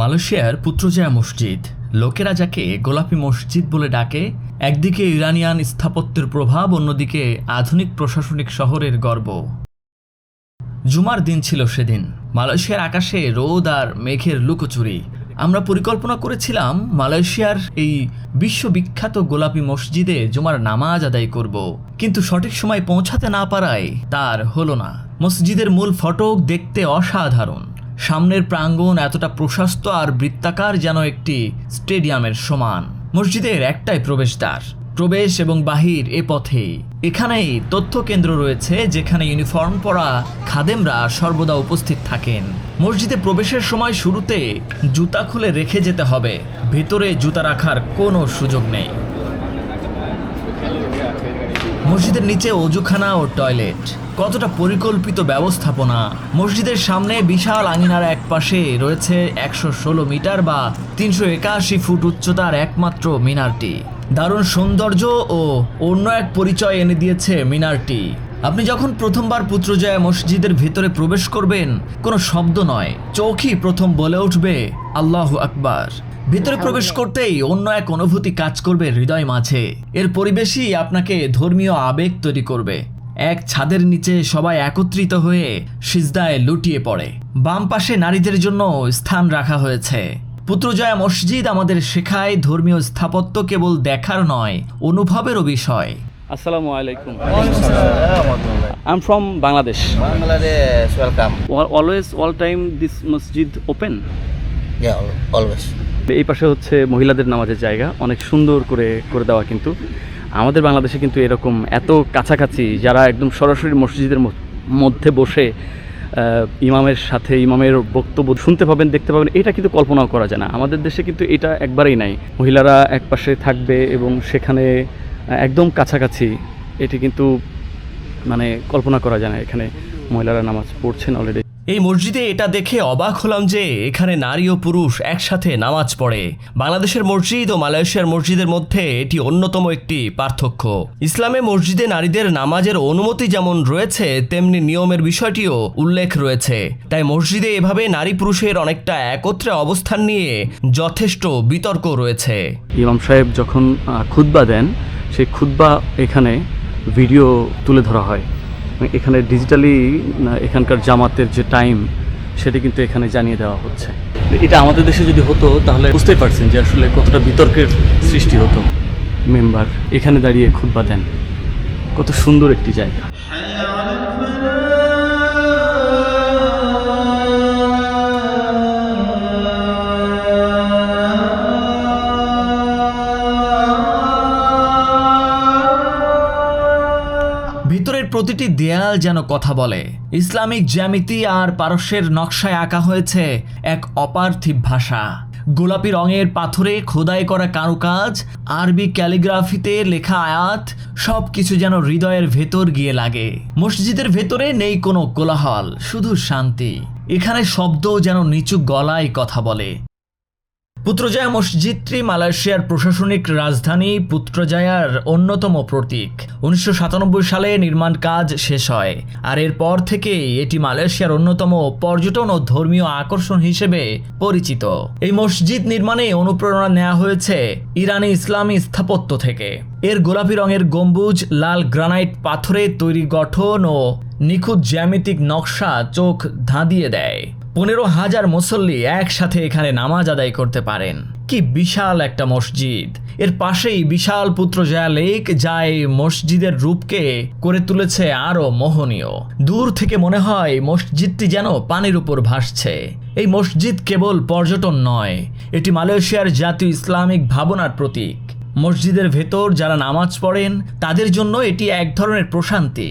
মালয়েশিয়ার পুত্রজয়া মসজিদ। লোকেরা যাকে গোলাপি মসজিদ বলে ডাকে, একদিকে ইরানিয়ান স্থাপত্যের প্রভাব, অন্যদিকে আধুনিক প্রশাসনিক শহরের গর্ব। জুমার দিন ছিল সেদিন। মালয়েশিয়ার আকাশে রোদ আর মেঘের লুকোচুরি। আমরা পরিকল্পনা করেছিলাম মালয়েশিয়ার এই বিশ্ববিখ্যাত গোলাপি মসজিদে জুমার নামাজ আদায় করব। কিন্তু সঠিক সময় পৌঁছাতে না পারায় তার হলো না। মসজিদের মূল ফটক দেখতে অসাধারণ। সামনের প্রাঙ্গণ এতটা প্রশস্ত আর বৃত্তাকার যেন একটি স্টেডিয়ামের সমান। মসজিদের একটাই প্রবেশদ্বার, প্রবেশ এবং বাহির এ পথেই। এখানেই তথ্য কেন্দ্র রয়েছে যেখানে ইউনিফর্ম পরা খাদেমরা সর্বদা উপস্থিত থাকেন। মসজিদে প্রবেশের সময় শুরুতে জুতা খুলে রেখে যেতে হবে, ভেতরে জুতা রাখার কোনো সুযোগ নেই। মসজিদের নিচে অজুখানা ও টয়লেট। কতটা পরিকল্পিত ব্যবস্থাপনা। মসজিদের সামনে বিশাল আঙিনার এক পাশে রয়েছে একশো ষোলো মিটার বা তিনশো একাশি ফুট উচ্চতার একমাত্র মিনারটি। দারুণ সৌন্দর্য ও অন্য এক পরিচয় এনে দিয়েছে মিনারটি। আপনি যখন প্রথমবার পুত্রজয়া মসজিদের ভেতরে প্রবেশ করবেন, কোনো শব্দ নয়। চোখই প্রথম বলে উঠবে, আল্লাহ আকবার। ভিতরে প্রবেশ করতেই অন্য এক অনুভূতি কাজ করবে হৃদয় মাঝে। এর পরিবেশই আপনাকে ধর্মীয় আবেগ তৈরি করবে। এক ছাদের নিচে সবাই একত্রিত হয়ে সিজদায় লুটিয়ে পড়ে। বাম পাশে নারীদের জন্য স্থান রাখা হয়েছে। পুত্রজয়া মসজিদ আমাদের শেখায় ধর্মীয় স্থাপত্য কেবল দেখার নয় অনুভবেরও বিষয়। Assalamu আলাইকুম। welcome. Al- Always, all time, this masjid open. Yeah, al- always. এই পাশে হচ্ছে মহিলাদের নামাজের জায়গা। অনেক সুন্দর করে করে দেওয়া কিন্তু। আমাদের বাংলাদেশে কিন্তু এরকম এত কাছাকাছি যারা একদম সরাসরি মসজিদের মধ্যে বসে ইমামের সাথে, ইমামের বক্তব্য শুনতে পাবেন, দেখতে পাবেন, এটা কিন্তু কল্পনাও করা যায় না। আমাদের দেশে কিন্তু এটা একবারেই নাই। মহিলারা এক পাশে থাকবে এবং সেখানে একদম কাছাকাছি এটি কিন্তু মানে কল্পনা করা যায় না। এখানে মহিলারা নামাজ পড়ছেন অলরেডি এই মসজিদে এটা দেখে অবাক হলাম যে এখানে নারী ও পুরুষ একসাথে নামাজ পড়ে। বাংলাদেশের মসজিদ ও মালয়েশিয়ার মসজিদের মধ্যে এটি অন্যতম একটি পার্থক্য। ইসলামে মসজিদে নারীদের নামাজের অনুমতি যেমন রয়েছে, তেমনি নিয়মের বিষয়টিও উল্লেখ রয়েছে। তাই মসজিদে এভাবে নারী পুরুষের অনেকটা একত্রে অবস্থান নিয়ে যথেষ্ট বিতর্ক রয়েছে। ইমাম সাহেব যখন খুতবা দেন, সেই খুতবা এখানে ভিডিও তুলে ধরা হয়। এখানে ডিজিটালি এখানকার জামাতের যে টাইম সেটি কিন্তু এখানে জানিয়ে দেওয়া হচ্ছে। এটা আমাদের দেশে যদি হতো তাহলে বুঝতেই পারছেন যে আসলে কতটা বিতর্কের সৃষ্টি হতো। মেম্বার এখানে দাঁড়িয়ে খুদ্া দেন। কত সুন্দর একটি জায়গা। প্রতিটি দেয়াল যেন কথা বলে। ইসলামিক জ্যামিতি আর পারস্যের নকশায় আঁকা হয়েছে এক অপার্থিব ভাষা। গোলাপি রঙের পাথরে খোদাই করা কারুকাজ, আরবি ক্যালিগ্রাফিতে লেখা আয়াত সব কিছু যেন হৃদয়ের ভেতর গিয়ে লাগে। মসজিদের ভেতরে নেই কোনো কোলাহল, শুধু শান্তি। এখানে শব্দ যেন নিচু গলায় কথা বলে। পুত্রজয়া মসজিদটি মালয়েশিয়ার প্রশাসনিক রাজধানী পুত্রজয়ার অন্যতম প্রতীক। উনিশশো সাতানব্বই সালে নির্মাণ কাজ শেষ হয়। আর এরপর থেকেই এটি মালয়েশিয়ার অন্যতম পর্যটন ও ধর্মীয় আকর্ষণ হিসেবে পরিচিত। এই মসজিদ নির্মাণে অনুপ্রেরণা নেওয়া হয়েছে ইরানি ইসলামী স্থাপত্য থেকে। এর গোলাপি রঙের গম্বুজ, লাল গ্রানাইট পাথরে তৈরি গঠন ও নিখুঁত জ্যামিতিক নকশা চোখ ধাঁধিয়ে দেয়। পনেরো হাজার মুসল্লি একসাথে এখানে নামাজ আদায় করতে পারেন। কি বিশাল একটা মসজিদ। এর পাশেই বিশাল পুত্রজয়া লেক যা এই মসজিদের রূপকে করে তুলেছে আরও মোহনীয়। দূর থেকে মনে হয় মসজিদটি যেন পানির উপর ভাসছে। এই মসজিদ কেবল পর্যটন নয়, এটি মালয়েশিয়ার জাতীয় ইসলামিক ভাবনার প্রতীক। মসজিদের ভেতর যারা নামাজ পড়েন, তাদের জন্য এটি এক ধরনের প্রশান্তি।